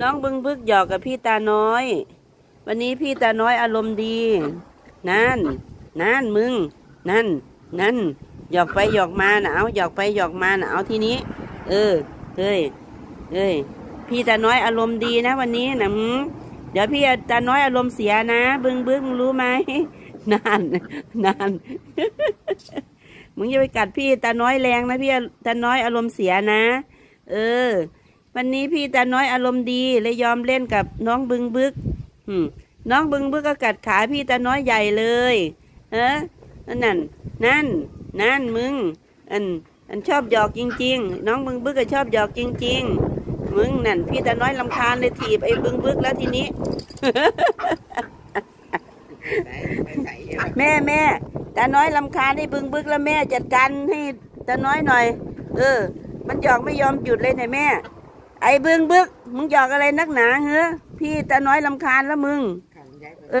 น้องบึงบึกหยอกกับพี่ตาน้อย วันนี้พี่ตาน้อยอารมณ์ดี นั่น นั่นมึง นั่น นั่นหยอกไปหยอกมาหนะเอาหยอกไปหยอกมาหนะเอาทีนี้ เออเฮ้ยเฮ้ยพี่ตาน้อยอารมณ์ดีนะ วันนี้นะเดี๋ยวพี่ตาน้อยอารมณ์เสียนะ บึงบึกมึงรู้ไหมนั่นนั่นมึงอย่าไปกัดพี่ตาน้อยแรงนะพี่ตาน้อยอารมณ์เสียนะ เออ วันนี้พี่ตาน้อยอารมณ์ดีเลยยอมเล่นกับน้องบึงบึกน้องบึงบึกก็กัดขาพี่ตาน้อยใหญ่เลยเออนั่น นั่น นั่นมึง อัน อันชอบหยอกจริง ๆ น้องบึงบึกก็ชอบหยอกจริง ๆ มึงนั่น พี่ตาน้อยลำคาญเลยถีบไอ้บึงบึกแล้วทีนี้แม่แม่ตาน้อยลำคาญให้บึงบึกแล้วแม่จัดการให้ตาน้อยหน่อย เออ มันหยอกไม่ยอมหยุดเลยเนี่ยแม่ ไอ้บึงบึกมึงหยอกอะไรนักหนาเหรอพี่ตาน้อยลำคาญแล้วมึง เอ